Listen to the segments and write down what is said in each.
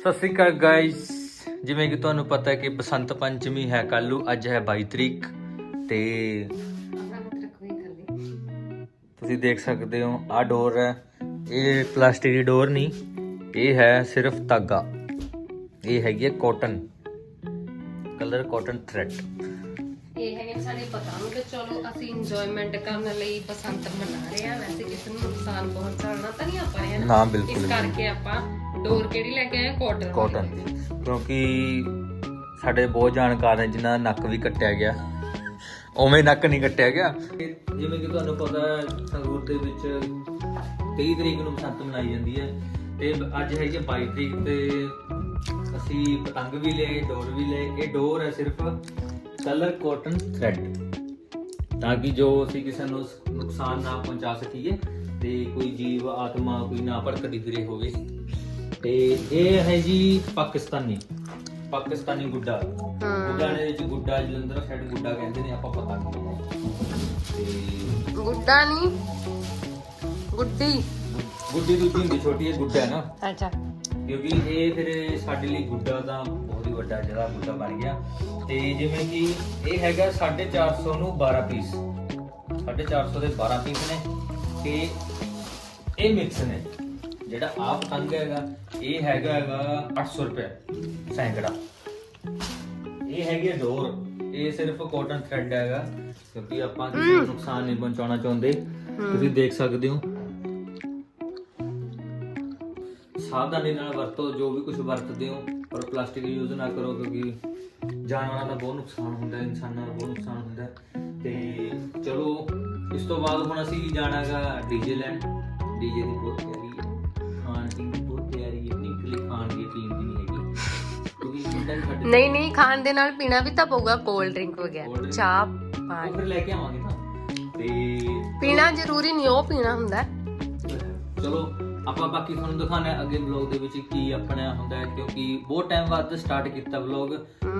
ਸਤਿ ਸ਼੍ਰੀ ਅਕਾਲ ਗਾਇਸ ਜਿਵੇਂ ਕਿ ਤੁਹਾਨੂੰ ਪਤਾ ਹੈ ਕਿ ਬਸੰਤ ਪੰਚਮੀ ਹੈ ਕੱਲੂ ਅੱਜ ਹੈ 22 ਤਰੀਕ ਤੇ ਤੁਸੀਂ ਦੇਖ ਸਕਦੇ ਹੋ ਆ ਡੋਰ ਹੈ। ਇਹ ਪਲਾਸਟਿਕ ਦੀ ਡੋਰ ਨਹੀਂ ਇਹ ਹੈ ਸਿਰਫ ਧਾਗਾ। ਇਹ ਹੈਗੀ ਹੈ ਕਾਟਨ ਕਲਰ ਕਾਟਨ ਥ੍ਰੈਡ ਇਹ ਹੈਗੇ ਸਾਡੇ ਪਤੰਗ। ਤੇ ਚਲੋ ਅਸੀਂ ਇੰਜੋਇਮੈਂਟ ਕਰਨ ਲਈ ਬਸੰਤ ਮਨਾ ਰਹੇ ਆ ਵੈਸੇ ਕਿਸੇ ਨੂੰ ਨੁਕਸਾਨ ਪਹੁੰਚਾਉਣਾ ਤਾਂ ਨਹੀਂ ਆਪਾਂ ਰਹੇ ਨਾ, ਬਿਲਕੁਲ ਇਸ। ਕਰਕੇ ਆਪਾਂ ਡੋਰ ਕਿਹੜੀ ਲੈ ਕੇ ਆਏ ਕਾਟਨ ਕਾਟਨ ਦੀ। ਕਿਉਂਕਿ ਸਾਡੇ ਬਹੁਤ ਜਾਣਕਾਰ ਨੇ ਜਿਨ੍ਹਾਂ ਦਾ ਨੱਕ ਵੀ ਕੱਟਿਆ ਗਿਆ। ਉਵੇਂ ਨੱਕ ਨਹੀਂ ਕੱਟਿਆ ਗਿਆ। ਜਿਵੇਂ ਕਿ ਤੁਹਾਨੂੰ ਪਤਾ ਹੈ ਸੰਗਰੂਰ ਦੇ ਵਿੱਚ 23 ਤਰੀਕ ਨੂੰ ਬਸੰਤ ਮਨਾਈ ਜਾਂਦੀ ਹੈ। ਤੇ ਅੱਜ ਹੈਗੀ ਹੈ 22 ਤਰੀਕ ਤੇ ਅਸੀਂ ਪਤੰਗ ਵੀ ਲਏ ਡੋਰ ਵੀ ਲਏ। ਇਹ ਡੋਰ ਹੈ ਸਿਰਫ ਕਲਰ ਕਾਟਨ ਥ੍ਰੈਡ ਤਾਂ ਕਿ ਜੋ ਅਸੀਂ ਕਿਸੇ ਨੂੰ ਨੁਕਸਾਨ ਨਾ ਪਹੁੰਚਾ ਸਕੀਏ ਤੇ ਕੋਈ ਜੀਵ ਆਤਮਾ ਕੋਈ ਨਾ ਭੜਕਦੀ ਫਿਰੇ ਹੋਵੇ। ਤੇ ਇਹ ਹੈ ਜੀ ਪਾਕਿਸਤਾਨੀ ਪਾਕਿਸਤਾਨੀ ਗੁੱਡਾ। ਗੁੱਡਾ ਦੇ ਵਿੱਚ ਗੁੱਡਾ ਜਲੰਧਰ ਸਾਈਡ ਗੁੱਡਾ ਕਹਿੰਦੇ ਨੇ ਆਪਾਂ ਪਤੰਗ ਤੇ ਗੁੱਡਾ ਨਹੀਂ ਗੁੱਡੀ। ਗੁੱਡੀ ਦੂਜੀ ਹੁੰਦੀ ਛੋਟੀ ਹੈ ਗੁੱਡਾ ਹੈ ਨਾ। ਅੱਛਾ। ਕਿਉਂਕਿ ਇਹ ਫਿਰ ਸਾਡੇ ਲਈ ਗੁੱਡਾ ਦਾ ਬਹੁਤ ਹੀ ਵੱਡਾ ਜਿਹੜਾ ਗੁੱਡਾ ਬਣ ਗਿਆ। ਤੇ ਜਿਵੇਂ ਕਿ ਇਹ ਹੈਗਾ 450 ਨੂੰ 12 ਪੀਸ 450 ਦੇ 12 ਪੀਸ ਨੇ। ਤੇ ਇਹ ਮਿਕਸ ਨੇ। ਜਿਹੜਾ ਆ ਪਤੰਗ ਹੈਗਾ ਇਹ ਹੈਗਾ ਹੈਗਾ 800 ਰੁਪਏ ਸੈਂਕੜਾ। ਇਹ ਹੈਗੀ ਡੋਰ ਇਹ ਸਿਰਫ ਕਾਟਨ ਥ੍ਰੈਡ ਹੈਗਾ ਕਿਉਂਕਿ ਆਪਾਂ ਕਿਸੇ ਨੂੰ ਨੁਕਸਾਨ ਨਹੀਂ ਪਹੁੰਚਾਉਣਾ ਚਾਹੁੰਦੇ। ਤੁਸੀਂ ਦੇਖ ਸਕਦੇ ਹੋ। ਸਾਵਧਾਨੀ ਨਾਲ ਵਰਤੋ ਜੋ ਵੀ ਕੁਝ ਵਰਤਦੇ ਹੋ ਪਰ ਪਲਾਸਟਿਕ ਯੂਜ਼ ਨਾ ਕਰੋ ਕਿਉਂਕਿ ਜਾਨਵਰਾਂ ਦਾ ਬਹੁਤ ਨੁਕਸਾਨ ਹੁੰਦਾ ਹੈ ਇਨਸਾਨਾਂ ਦਾ ਬਹੁਤ ਨੁਕਸਾਨ ਹੁੰਦਾ ਹੈ। ਤੇ ਚਲੋ ਇਸ ਤੋਂ ਬਾਅਦ ਹੁਣ ਅਸੀਂ ਜਾਣਾਗਾ ਡੀਜੇ ਲੈਣ। ਡੀਜੇ ਦੀ ਬਹੁਤ ਤਿਆਰੀ ਪੀਣ ਦੀ ਬਹੁਤ ਤਿਆਰੀ ਹੈ ਨਿਕਲੀ ਖਾਣ ਦੀ ਦੀ ਨਹੀਂ ਹੈਗੀ। ਕਿਉਂਕਿ ਮੁੰਡਾ ਵੀ ਸਾਡੇ ਨਹੀਂ ਨਹੀਂ ਖਾਣ ਦੇ ਨਾਲ ਪੀਣਾ ਵੀ ਤਾਂ ਪਊਗਾ ਕੋਲਡ ਡਰਿੰਕ Cold ਵਗੈਰਾ drink। ਚਾਹ ਉਹ ਪਾਣੀ। ਫਿਰ ਲੈ ਕੇ ਆਵਾਂਗੇ ਨਾ। ਤੇ ਪੀਣਾ ਜ਼ਰੂਰੀ ਨਹੀਂ ਉਹ ਪੀਣਾ ਹੁੰਦਾ ਚਲੋ ਆਪਾਂ ਬਾਕੀ ਤੁਹਾਨੂੰ ਦਿਖਾਣਾ ਅੱਗੇ ਵਲੌਗ ਦੇ ਵਿੱਚ ਕੀ ਆਪਣਾ ਹੁੰਦਾ ਹੈ ਕਿਉਂਕਿ ਬਹੁਤ ਟਾਈਮ ਬਾਅਦ ਸਟਾਰਟ ਕੀਤਾ ਵਲੌਗ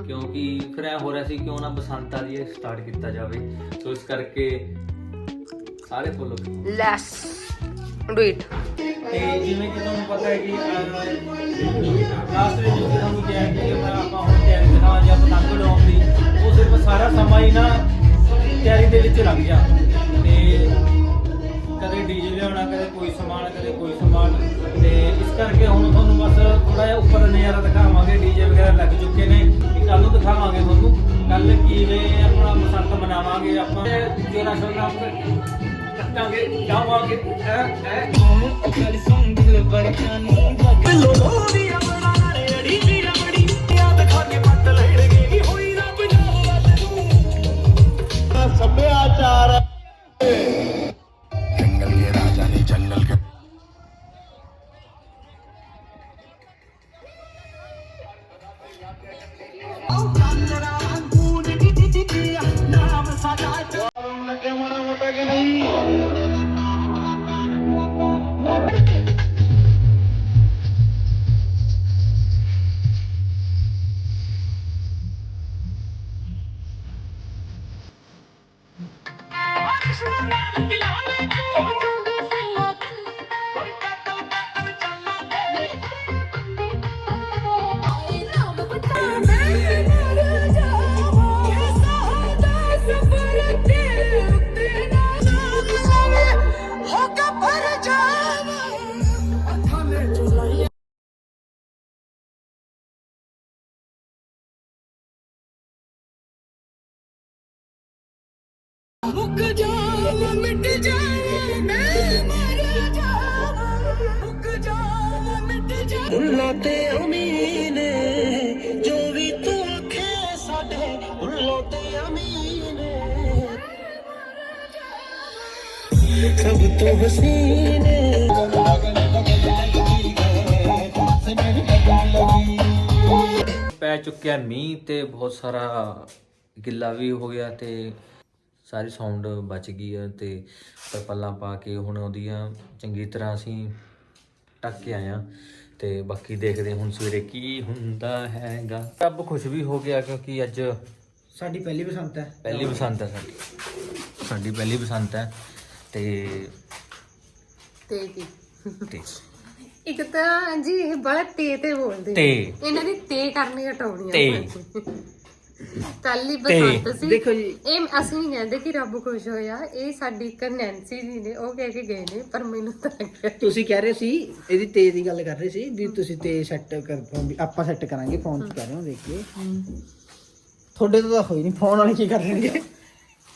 ਕਿਉਂਕਿ ਫਿਰ ਐ ਹੋ ਰਿਹਾ ਸੀ ਕਿਉਂ ਨਾ ਬਸੰਤ ਆ ਰਹੀ ਹੈ ਸਟਾਰਟ ਕੀਤਾ ਜਾਵੇ। ਸੋ ਇਸ ਕਰਕੇ ਸਾਰੇ ਫੋਲੋ ਲੈਸ ਡੂ ਇਟ ਤੇ ਜਿਵੇਂ ਕਿ ਤੁਹਾਨੂੰ ਪਤਾ ਹੈ ਕਿ ਲਾਸਟ ਵਿੱਚ ਤੁਹਾਨੂੰ ਕਿਹਾ ਕਿ ਆਪਾਂ ਹੁਣ ਤਿਆਰੀ ਦਿਖਾਵਾਂ ਜਾਂ ਪਤੰਗ ਉਡਾਉਣ ਦੀ, ਉਹ ਸਿਰਫ ਸਾਰਾ ਸਮਾਂ ਹੀ ਨਾ ਤਿਆਰੀ ਦੇ ਵਿੱਚ ਲੱਗ ਗਿਆ। ਤੇ ਕਦੇ ਡੀਜੇ ਲਿਆਉਣਾ, ਕਦੇ ਕੋਈ ਸਮਾਨ, ਕਦੇ ਕੋਈ ਸਮਾਨ। ਤੇ ਇਸ ਕਰਕੇ ਹੁਣ ਤੁਹਾਨੂੰ ਬਸ ਥੋੜਾ ਜਿਹਾ ਉੱਪਰ ਨਜ਼ਾਰਾ ਦਿਖਾਵਾਂਗੇ, ਡੀਜੇ ਵਗੈਰਾ ਲੱਗ ਚੁੱਕੇ ਨੇ। ਇਹ ਕੱਲ ਨੂੰ ਦਿਖਾਵਾਂਗੇ ਤੁਹਾਨੂੰ। ਕੱਲ ਕਿਵੇਂ ਆਪਣਾ ਬਸੰਤ ਮਨਾਵਾਂਗੇ ਆਪਾਂ। ਜੋਰਾ ਸ਼ੋਰਾ ਕੱਟਾਂਗੇ ਜਾਵਾਂਗੇ ਐ ਐ ਸੱਭਿਆਚਾਰ ਜੰਗਲ ਕੇ ਰਾਜਾ ਨੇ ਜੰਗਲ ਕੇ ਲੱਗੇ ਮਾੜਾ ਮੋਟਾ ਕਿ ਨਹੀਂ ਮੁੱਕ ਜਾਵਾਂ ਮਿਟ ਜਾਵਾਂ ਮੈਂ ਮਰ ਜਾਵਾਂ। ਮੁੱਕ ਜਾਵਾਂ ਮਿਟ ਜਾਵਾਂ ਉੱਲਾ ਤੇ ਅਮੀਨੇ ਜੋ ਵੀ ਤੂੰ ਆਖੇ ਸਾਡੇ ਉੱਲਾ ਤੇ ਅਮੀਨੇ। ਸਭ ਤੋਂ ਹਸੀਨੇ। ਪੈ ਚੁੱਕਿਆ ਮੀਂਹ ਤੇ ਬਹੁਤ ਸਾਰਾ ਗਿੱਲਾ ਵੀ ਹੋ ਗਿਆ ਤੇ ਸਾਰੀ ਸਾਊਂਡ ਬਚ ਗਈ ਹੈ ਤੇ ਤਰਪਾਲਾਂ ਪਾ ਕੇ ਹੁਣ ਉਹਦੀਆਂ ਚੰਗੀ ਤਰ੍ਹਾਂ ਅਸੀਂ ਟੱਕ ਕੇ ਆਇਆ ਤੇ ਬਾਕੀ ਦੇਖਦੇ ਹੁਣ ਸਵੇਰੇ ਕੀ ਹੁੰਦਾ ਹੈਗਾ। ਰੱਬ ਖੁਸ਼ ਵੀ ਹੋ ਗਿਆ ਕਿਉਂਕਿ ਅੱਜ ਸਾਡੀ ਪਹਿਲੀ ਬਸੰਤ ਹੈ। ਪਹਿਲੀ ਬਸੰਤ ਹੈ ਸਾਡੀ। ਸਾਡੀ ਪਹਿਲੀ ਬਸੰਤ ਹੈ ਤੇ ਤੇ ਕੀ? ਤੇ ਇੱਕ ਤਾਂ ਜੀ ਇਹ ਬੜਾ ਤੇ ਤੇ ਬੋਲਦੇ ਤੇ। ਇਹਨਾਂ ਦੀ ਤੇ ਕਰਨੀ ਹਟਾਉਣੀ ਤੇ। ਕੱਲ ਹੀ ਬਸੰਤ ਸੀ। ਦੇਖੋ ਜੀ। ਇਹ ਅਸੀਂ ਨਹੀਂ ਕਹਿੰਦੇ ਕਿ ਰੱਬ ਖੁਸ਼ ਹੋਇਆ। ਇਹ ਸਾਡੀ ਇੱਕ ਨੈਂਸੀ ਜੀ ਨੇ ਉਹ ਕਹਿ ਕੇ ਗਏ ਨੇ ਪਰ ਮੈਨੂੰ ਤਾਂ ਲੱਗਿਆ ਤੁਸੀਂ ਕਹਿ ਰਹੇ ਸੀ ਇਹਦੀ ਤੇ ਦੀ ਗੱਲ ਕਰ ਰਹੇ ਸੀ ਵੀ ਤੁਸੀਂ ਤੇ ਸੈੱਟ ਕਰ ਫੋਨ ਵੀ ਆਪਾਂ ਸੈੱਟ ਕਰਾਂਗੇ ਫੋਨ 'ਚ ਕਹਿ ਰਹੇ ਹੋ ਦੇਖ ਕੇ। ਤੁਹਾਡੇ ਤੋਂ ਤਾਂ ਹੋਈ ਨਹੀਂ ਫੋਨ ਵਾਲੇ ਕੀ ਕਰਨਗੇ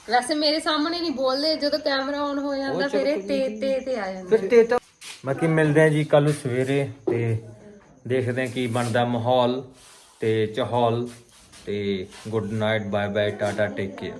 ਵੈਸੇ ਮੇਰੇ ਸਾਹਮਣੇ ਨਹੀਂ ਬੋਲਦੇ ਜਦੋਂ ਕੈਮਰਾ ਔਨ ਹੋ ਜਾਂਦਾ ਫਿਰ ਇਹ ਤੇ ਤੇ ਤੇ ਆ ਜਾਂਦਾ। ਫਿਰ ਤੇ ਤਾਂ ਬਾਕੀ ਮਿਲਦੇ ਆ ਜੀ ਕੱਲ ਨੂੰ ਸਵੇਰੇ ਤੇ ਦੇਖਦੇ ਆ ਕੀ ਬਣਦਾ ਮਾਹੌਲ ਤੇ ਚਹੌਲ। ਤੇ good night bye bye tata take care.